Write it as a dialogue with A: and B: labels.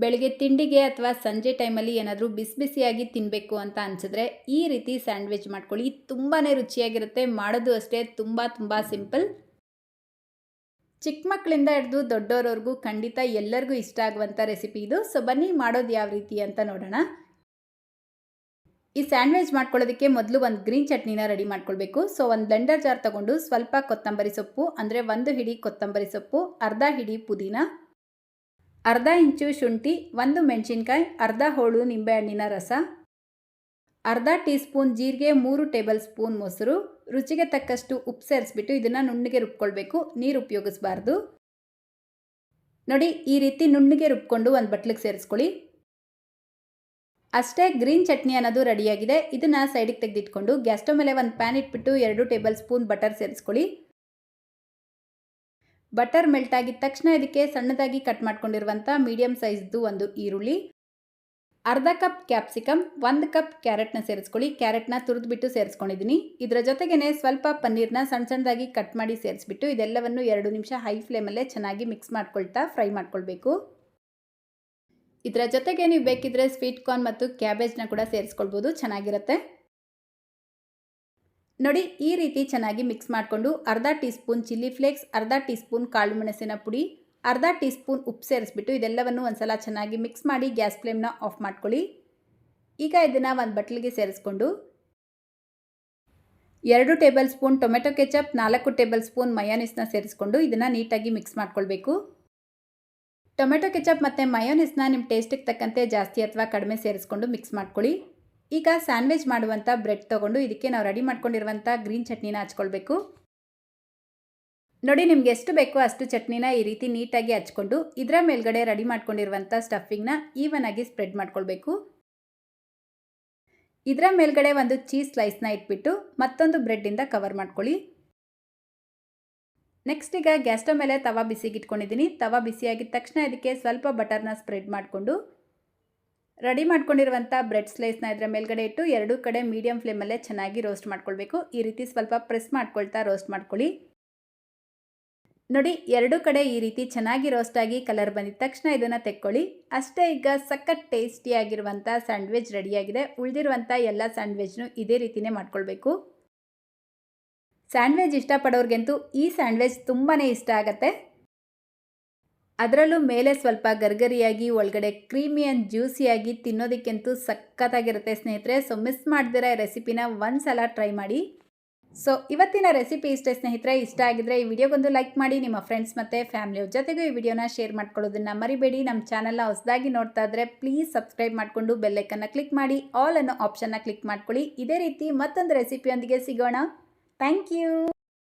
A: ಬೆಳಗ್ಗೆ ತಿಂಡಿಗೆ ಅಥವಾ ಸಂಜೆ ಟೈಮಲ್ಲಿ ಏನಾದರೂ ಬಿಸಿ ಬಿಸಿಯಾಗಿ ತಿನ್ನಬೇಕು ಅಂತ ಅನಿಸಿದ್ರೆ ಈ ರೀತಿ ಸ್ಯಾಂಡ್ವಿಚ್ ಮಾಡ್ಕೊಳ್ಳಿ. ತುಂಬಾ ರುಚಿಯಾಗಿರುತ್ತೆ. ಮಾಡೋದು ಅಷ್ಟೇ ತುಂಬ ತುಂಬ ಸಿಂಪಲ್. ಚಿಕ್ಕ ಮಕ್ಕಳಿಂದ ಹಿಡಿದು ದೊಡ್ಡವರವ್ರಿಗೂ ಖಂಡಿತ ಎಲ್ಲರಿಗೂ ಇಷ್ಟ ಆಗುವಂಥ ರೆಸಿಪಿ ಇದು. ಸೊ, ಬನ್ನಿ ಮಾಡೋದು ಯಾವ ರೀತಿ ಅಂತ ನೋಡೋಣ. ಈ ಸ್ಯಾಂಡ್ವಿಚ್ ಮಾಡ್ಕೊಳ್ಳೋದಕ್ಕೆ ಮೊದಲು ಒಂದು ಗ್ರೀನ್ ಚಟ್ನಿನ ರೆಡಿ ಮಾಡ್ಕೊಳ್ಬೇಕು. ಸೊ, ಒಂದು ಬ್ಲೆಂಡರ್ ಜಾರ್ ತಗೊಂಡು ಸ್ವಲ್ಪ ಕೊತ್ತಂಬರಿ ಸೊಪ್ಪು, ಅಂದರೆ ಒಂದು ಹಿಡಿ ಕೊತ್ತಂಬರಿ ಸೊಪ್ಪು, ಅರ್ಧ ಹಿಡಿ ಪುದೀನ ಅರ್ಧ ಇಂಚು ಶುಂಠಿ, ಒಂದು ಮೆಣಸಿನ್ಕಾಯಿ, ಅರ್ಧ ಹೋಳು ನಿಂಬೆಹಣ್ಣಿನ ರಸ, ಅರ್ಧ ಟೀ ಸ್ಪೂನ್ ಜೀರಿಗೆ, ಮೂರು ಟೇಬಲ್ ಸ್ಪೂನ್ ಮೊಸರು. ರುಚಿಗೆ ತಕ್ಕಷ್ಟು ಉಪ್ಪು ಸೇರಿಸ್ಬಿಟ್ಟು ಇದನ್ನು ನುಣ್ಣಗೆ ರುಬ್ಕೊಳ್ಬೇಕು. ನೀರು ಉಪಯೋಗಿಸ್ಬಾರ್ದು. ನೋಡಿ, ಈ ರೀತಿ ನುಣ್ಣಗೆ ರುಬ್ಕೊಂಡು ಒಂದು ಬಟ್ಲಿಗೆ ಸೇರಿಸ್ಕೊಳ್ಳಿ. ಅಷ್ಟೇ ಗ್ರೀನ್ ಚಟ್ನಿ ಅನ್ನೋದು ರೆಡಿಯಾಗಿದೆ. ಇದನ್ನು ಸೈಡಿಗೆ ತೆಗೆದಿಟ್ಕೊಂಡು ಗ್ಯಾಸ್ಟೋ ಮೇಲೆ ಒಂದು ಪ್ಯಾನ್ ಇಟ್ಬಿಟ್ಟು ಎರಡು ಟೇಬಲ್ ಸ್ಪೂನ್ ಬಟರ್ ಸೇರಿಸ್ಕೊಳ್ಳಿ. ಬಟರ್ ಮೆಲ್ಟ್ ಆಗಿದ ತಕ್ಷಣ ಇದಕ್ಕೆ ಸಣ್ಣದಾಗಿ ಕಟ್ ಮಾಡ್ಕೊಂಡಿರುವಂಥ ಮೀಡಿಯಮ್ ಸೈಜ್ದು ಒಂದು ಈರುಳ್ಳಿ, ಅರ್ಧ ಕಪ್ ಕ್ಯಾಪ್ಸಿಕಮ್ ಒಂದು ಕಪ್ ಕ್ಯಾರೆಟ್ನ ಸೇರಿಸ್ಕೊಳ್ಳಿ. ಕ್ಯಾರೆಟ್ನ ತುರಿದ್ಬಿಟ್ಟು ಸೇರಿಸ್ಕೊಂಡಿದ್ದೀನಿ. ಇದರ ಜೊತೆಗೇ ಸ್ವಲ್ಪ ಪನ್ನೀರ್ನ ಸಣ್ಣ ಸಣ್ಣದಾಗಿ ಕಟ್ ಮಾಡಿ ಸೇರಿಸ್ಬಿಟ್ಟು ಇದೆಲ್ಲವನ್ನು ಎರಡು ನಿಮಿಷ ಹೈ ಫ್ಲೇಮಲ್ಲೇ ಚೆನ್ನಾಗಿ ಮಿಕ್ಸ್ ಮಾಡ್ಕೊಳ್ತಾ ಫ್ರೈ ಮಾಡ್ಕೊಳ್ಬೇಕು. ಇದರ ಜೊತೆಗೆ ನೀವು ಬೇಕಿದ್ರೆ ಸ್ವೀಟ್ ಕಾರ್ನ್ ಮತ್ತು ಕ್ಯಾಬೇಜ್ನ ಕೂಡ ಸೇರಿಸ್ಕೊಳ್ಬೋದು. ಚೆನ್ನಾಗಿರುತ್ತೆ. ನೋಡಿ, ಈ ರೀತಿ ಚೆನ್ನಾಗಿ ಮಿಕ್ಸ್ ಮಾಡಿಕೊಂಡು ಅರ್ಧ ಟೀ ಸ್ಪೂನ್ ಚಿಲ್ಲಿ ಫ್ಲೇಕ್ಸ್, ಅರ್ಧ ಟೀ ಸ್ಪೂನ್ ಕಾಳು ಮೆಣಸಿನ ಪುಡಿ, ಅರ್ಧ ಟೀ ಸ್ಪೂನ್ ಉಪ್ಪು ಸೇರಿಸ್ಬಿಟ್ಟು ಇದೆಲ್ಲವನ್ನು ಒಂದ್ಸಲ ಚೆನ್ನಾಗಿ ಮಿಕ್ಸ್ ಮಾಡಿ ಗ್ಯಾಸ್ ಫ್ಲೇಮ್ನ ಆಫ್ ಮಾಡ್ಕೊಳ್ಳಿ. ಈಗ ಇದನ್ನು ಒಂದು ಬಟ್ಲಿಗೆ ಸೇರಿಸ್ಕೊಂಡು ಎರಡು ಟೇಬಲ್ ಸ್ಪೂನ್ ಟೊಮೆಟೊ ಕೆಚಪ್, ನಾಲ್ಕು ಟೇಬಲ್ ಸ್ಪೂನ್ ಮಯೋನಿಸ್ನ ಸೇರಿಸ್ಕೊಂಡು ಇದನ್ನು ನೀಟಾಗಿ ಮಿಕ್ಸ್ ಮಾಡ್ಕೊಳ್ಬೇಕು. ಟೊಮೆಟೊ ಕೆಚಪ್ ಮತ್ತು ಮಯೋನಿಸ್ನ ನಿಮ್ಮ ಟೇಸ್ಟಿಗೆ ತಕ್ಕಂತೆ ಜಾಸ್ತಿ ಅಥವಾ ಕಡಿಮೆ ಸೇರಿಸ್ಕೊಂಡು ಮಿಕ್ಸ್ ಮಾಡ್ಕೊಳ್ಳಿ. ಈಗ ಸ್ಯಾಂಡ್ವಿಚ್ ಮಾಡುವಂಥ ಬ್ರೆಡ್ ತೊಗೊಂಡು ಇದಕ್ಕೆ ನಾವು ರೆಡಿ ಮಾಡ್ಕೊಂಡಿರುವಂಥ ಗ್ರೀನ್ ಚಟ್ನಿನ ಹಚ್ಕೊಳ್ಬೇಕು. ನೋಡಿ ನಿಮ್ಗೆ ಎಷ್ಟು ಬೇಕೋ ಅಷ್ಟು ಚಟ್ನಿನ ಈ ರೀತಿ ನೀಟಾಗಿ ಹಚ್ಕೊಂಡು ಇದರ ಮೇಲ್ಗಡೆ ರೆಡಿ ಮಾಡ್ಕೊಂಡಿರುವಂಥ ಸ್ಟಫಿಂಗ್ನ ಈವನ್ ಆಗಿ ಸ್ಪ್ರೆಡ್ ಮಾಡ್ಕೊಳ್ಬೇಕು. ಇದರ ಮೇಲ್ಗಡೆ ಒಂದು ಚೀಸ್ ಸ್ಲೈಸ್ನ ಇಟ್ಬಿಟ್ಟು ಮತ್ತೊಂದು ಬ್ರೆಡ್ಡಿಂದ ಕವರ್ ಮಾಡ್ಕೊಳ್ಳಿ. ನೆಕ್ಸ್ಟ್ ಈಗ ಗ್ಯಾಸ್ ಸ್ಟವ್ ಮೇಲೆ ತವಾ ಬಿಸಿಗಿಟ್ಕೊಂಡಿದ್ದೀನಿ ತವ ತವಾ ಬಿಸಿಯಾಗಿದ ತಕ್ಷಣ ಇದಕ್ಕೆ ಸ್ವಲ್ಪ ಬಟರ್ನ ಸ್ಪ್ರೆಡ್ ಮಾಡಿಕೊಂಡು ರೆಡಿ ಮಾಡ್ಕೊಂಡಿರುವಂಥ ಬ್ರೆಡ್ ಸ್ಲೈಸ್ನ ಇದರ ಮೇಲ್ಗಡೆ ಇಟ್ಟು ಎರಡೂ ಕಡೆ ಮೀಡಿಯಂ ಫ್ಲೇಮಲ್ಲೇ ಚೆನ್ನಾಗಿ ರೋಸ್ಟ್ ಮಾಡ್ಕೊಳ್ಬೇಕು. ಈ ರೀತಿ ಸ್ವಲ್ಪ ಪ್ರೆಸ್ ಮಾಡ್ಕೊಳ್ತಾ ರೋಸ್ಟ್ ಮಾಡ್ಕೊಳ್ಳಿ. ನೋಡಿ, ಎರಡು ಕಡೆ ಈ ರೀತಿ ಚೆನ್ನಾಗಿ ರೋಸ್ಟ್ ಆಗಿ ಕಲರ್ ಬಂದಿದ ತಕ್ಷಣ ಇದನ್ನು ತೆಕ್ಕೊಳ್ಳಿ. ಅಷ್ಟೇ ಈಗ ಸಖತ್ ಟೇಸ್ಟಿಯಾಗಿರುವಂಥ ಸ್ಯಾಂಡ್ವಿಚ್ ರೆಡಿಯಾಗಿದೆ ಉಳಿದಿರುವಂಥ ಎಲ್ಲ ಸ್ಯಾಂಡ್ವಿಚ್ನು ಇದೇ ರೀತಿಯೇ ಮಾಡ್ಕೊಳ್ಬೇಕು. ಸ್ಯಾಂಡ್ವಿಚ್ ಇಷ್ಟಪಡೋರಿಗಂತೂ ಈ ಸ್ಯಾಂಡ್ವಿಚ್ ತುಂಬಾ ಇಷ್ಟ ಆಗುತ್ತೆ. ಅದರಲ್ಲೂ ಮೇಲೆ ಸ್ವಲ್ಪ ಗರ್ಗರಿಯಾಗಿ, ಒಳಗಡೆ ಕ್ರೀಮಿ ಆ್ಯಂಡ್ ಜ್ಯೂಸಿಯಾಗಿ ತಿನ್ನೋದಕ್ಕಂತೂ ಸಖತ್ತಾಗಿರುತ್ತೆ ಸ್ನೇಹಿತರೆ. ಸೊ ಮಿಸ್ ಮಾಡ್ದಿರ ರೆಸಿಪಿನ ಒಂದು ಸಲ ಟ್ರೈ ಮಾಡಿ. ಸೊ ಇವತ್ತಿನ ರೆಸಿಪಿ ಇಷ್ಟೇ ಸ್ನೇಹಿತರೆ. ಇಷ್ಟ ಆಗಿದ್ರೆ ಈ ವಿಡಿಯೋಗೊಂದು ಲೈಕ್ ಮಾಡಿ. ನಿಮ್ಮ ಫ್ರೆಂಡ್ಸ್ ಮತ್ತು ಫ್ಯಾಮಿಲಿಯವ್ರ ಜೊತೆಗೂ ಈ ವಿಡಿಯೋನ ಶೇರ್ ಮಾಡ್ಕೊಳ್ಳೋದನ್ನು ಮರಿಬೇಡಿ. ನಮ್ಮ ಚಾನಲ್ನ ಹೊಸದಾಗಿ ನೋಡ್ತಾ ಇದ್ರೆ ಪ್ಲೀಸ್ ಸಬ್ಸ್ಕ್ರೈಬ್ ಮಾಡಿಕೊಂಡು ಬೆಲ್ಲೈಕನ್ನು ಕ್ಲಿಕ್ ಮಾಡಿ. ಆಲ್ ಅನ್ನೋ ಆಪ್ಷನ್ನ ಕ್ಲಿಕ್ ಮಾಡ್ಕೊಳ್ಳಿ. ಇದೇ ರೀತಿ ಮತ್ತೊಂದು ರೆಸಿಪಿಯೊಂದಿಗೆ ಸಿಗೋಣ. Thank you